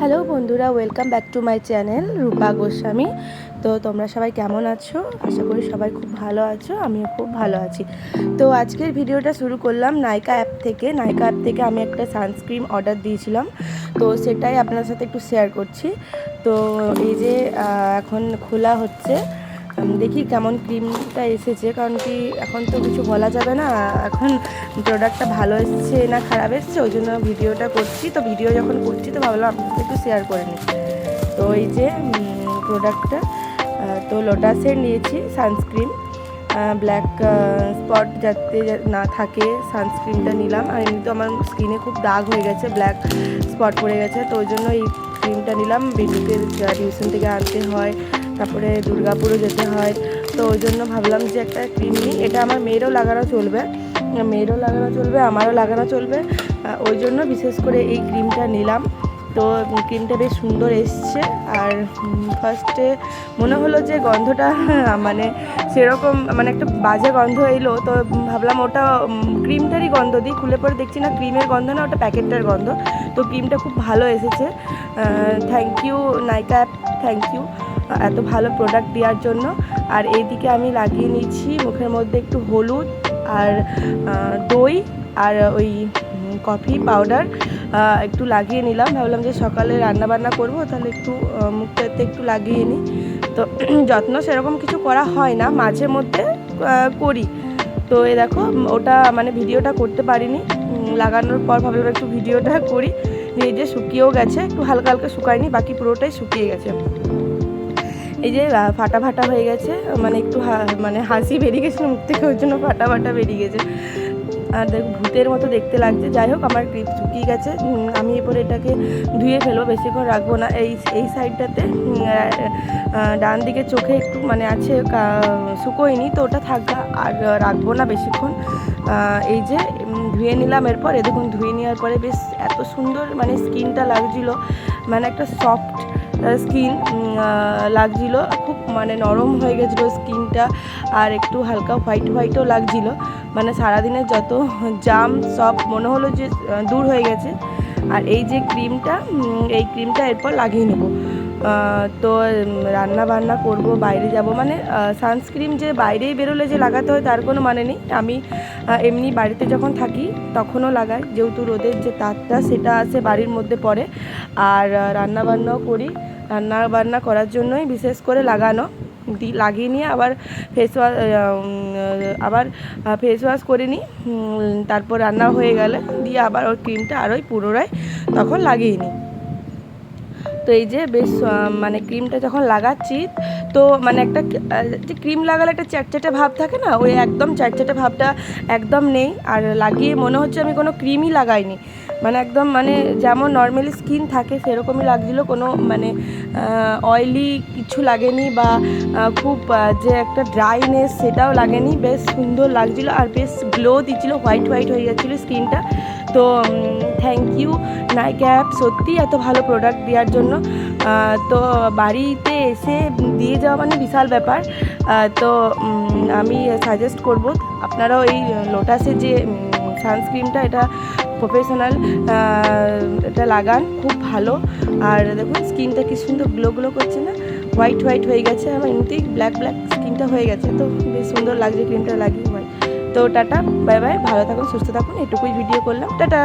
Hello বন্ধুরা, welcome back to my channel Rupa Goswami. তো তোমরা সবাই কেমন আছো? আশা করি সবাই খুব ভালো আছো, আমিও খুব ভালো আছি। তো আজকের ভিডিওটা শুরু করলাম নাইকা অ্যাপ থেকে। নাইকা অ্যাপ থেকে আমি একটা সানস্ক্রিম অর্ডার দিয়েছিলাম। তো সেটাই আপনার সাথে একটু শেয়ার করছি। তো এই যে এখন খোলা হচ্ছে দেখি কেমন ক্রিমটা এসেছে, কারণ কি এখন তো কিছু বলা যাবে না। এখন প্রোডাক্টটা ভালো এসছে না খারাপ এসছে, ওই জন্য ভিডিওটা করছি। তো ভিডিও যখন করছি তো ভাবলাম আপনার সাথে একটু শেয়ার করে নিই। তো এই যে প্রোডাক্টটা তো লোটাসের নিয়েছি সানস্ক্রিন ব্ল্যাক স্পট যাতে না থাকে সানস্ক্রিনটা নিলাম। আর এমনি তো আমার স্কিনে খুব দাগ হয়ে গেছে ব্ল্যাক স্পট পড়ে গেছে, তো ওই জন্য এই ক্রিমটা নিলাম। বেবিকে টিউশন থেকে আনতে হয় তারপরে দুর্গাপুরে যেতে হয়। তো ওই জন্য ভাবলাম যে একটা ক্রিম নিই এটা আমার মেয়েরও লাগানো চলবে। মেয়েরও লাগানো চলবে, আমারও লাগানো চলবে। ওই জন্য বিশেষ করে এই ক্রিমটা নিলাম। তো ক্রিমটা বেশ সুন্দর এসছে। আর ফার্স্টে মনে হলো যে গন্ধটা মানে সেরকম মানে একটা বাজে গন্ধ এলো। তো ভাবলাম ওটা ক্রিমটারই গন্ধ দিই। খুলে পরে দেখছি না ক্রিমের গন্ধ না, ওটা প্যাকেটটার গন্ধ। তো ক্রিমটা খুব ভালো এসেছে। Thank you Nykaa app thank you এত ভালো প্রোডাক্ট দেওয়ার জন্য। আর এইদিকে আমি লাগিয়ে নিচ্ছি মুখের মধ্যে একটু হলুদ আর দই আর ওই কফি পাউডার একটু লাগিয়ে নিলাম। ভাবলাম যে সকালে রান্না বান্না করব, তাহলে একটু মুখটাতে একটু লাগিয়ে নিই। তো যত্ন সেরকম কিছু করা হয় না, মাঝে মধ্যে করি। তো এ দেখো, ওটা মানে ভিডিওটা করতে পারিনি। লাগানোর পর ভাবলাম একটু ভিডিওটা করি। এই যে শুকিয়েও গেছে, একটু হালকা হালকা শুকায়নি, বাকি পুরোটাই শুকিয়ে গেছে। এই যে ফাটা ফাটা হয়ে গেছে মানে একটু মানে হাসি বেরিয়ে গেছে মুখ থেকে, ওই জন্য ফাটা ফাটা বেরিয়ে গেছে। আর দেখো, ভূতের মতো দেখতে লাগছে। যাই হোক, আমার ক্রিপ শুকিয়ে গেছে। আমি এরপরে এটাকে ধুয়ে ফেলব, বেশিক্ষণ রাখব না। এই এই সাইডটাতে ডান দিকে চোখে একটু মানে আছে শুকোয়নি, তো ওটা থাকবে। আর, রাখব না বেশিক্ষণ। এই যে ধুয়ে নিলাম এরপর। এ দেখুন, ধুয়ে নেওয়ার পরে বেশ এত সুন্দর মানে স্কিনটা লাগছিল। মানে একটা সফট স্কিন লাগছিল। খুব মানে নরম হয়ে গেছিল স্কিনটা আর একটু হালকা হোয়াইট হোয়াইটও লাগছিল। মানে সারাদিনের যত জাম সব মনে হলো যে দূর হয়ে গেছে। আর এই যে ক্রিমটা এই ক্রিমটা এরপর লাগিয়ে নেব। তো রান্না বান্না করব, বাইরে যাব। মানে সানস্ক্রিন যে বাইরেই বেরোলে যে লাগাতে হয় তার কোনো মানে নেই। আমি এমনি বাড়িতে যখন থাকি তখনও লাগাই। যেহেতু রোদের যে তাপটা সেটা আছে বাড়ির মধ্যে পড়ে। আর রান্না বান্নাও করি। রান্না বান্না করার জন্যই বিশেষ করে লাগানো। দি, লাগিয়ে নিয়ে আবার ফেস ওয়াশ আবার ফেস ওয়াশ করে নিই। তারপর রান্না হয়ে গেলে দিয়ে আবার ওই ক্রিমটা আরোই পুনরায় তখন লাগিয়ে নিই। তো এই যে বেশ মানে ক্রিমটা যখন লাগাচ্ছি, তো মানে একটা যে ক্রিম লাগালে একটা চ্যাটচ্যাটে ভাব থাকে না? ওই একদম চ্যাটচ্যাটে ভাবটা একদম নেই। আর লাগিয়ে মনে হচ্ছে আমি কোনো ক্রিমই লাগাইনি। মানে একদম মানে যেমন নর্মালি স্কিন থাকে, সেরকমই লাগছিল। কোনো মানে অয়েলি কিছু লাগেনি বা খুব যে একটা ড্রাইনেস সেটাও লাগেনি। বেশ সুন্দর লাগছিল আর বেশ গ্লো দিচ্ছিল হোয়াইট হোয়াইট হয়ে যাচ্ছিল স্কিনটা তো থ্যাংক ইউ নাইকা অ্যাপ সত্যি এত ভালো প্রোডাক্ট দেওয়ার জন্য। তো বাড়িতে এসে দিয়ে যাওয়া মানে বিশাল ব্যাপার। তো আমি সাজেস্ট করব, আপনারাও এই লোটাসের যে সানস্ক্রিনটা এটা প্রফেশনাল এটা লাগান, খুব ভালো। আর দেখুন স্কিনটা কি সুন্দর গ্লো গ্লো করছে না? হোয়াইট হোয়াইট হয়ে গেছে আমার এমনিতেই ব্ল্যাক ব্ল্যাক স্কিনটা হয়ে গেছে। তো বেশ সুন্দর লাগছে ক্রিমটা লাগিয়ে। তো টাটা বাই বাই ভালো থাকুন সুস্থ থাকুন এটুকুই ভিডিও করলাম টাটা।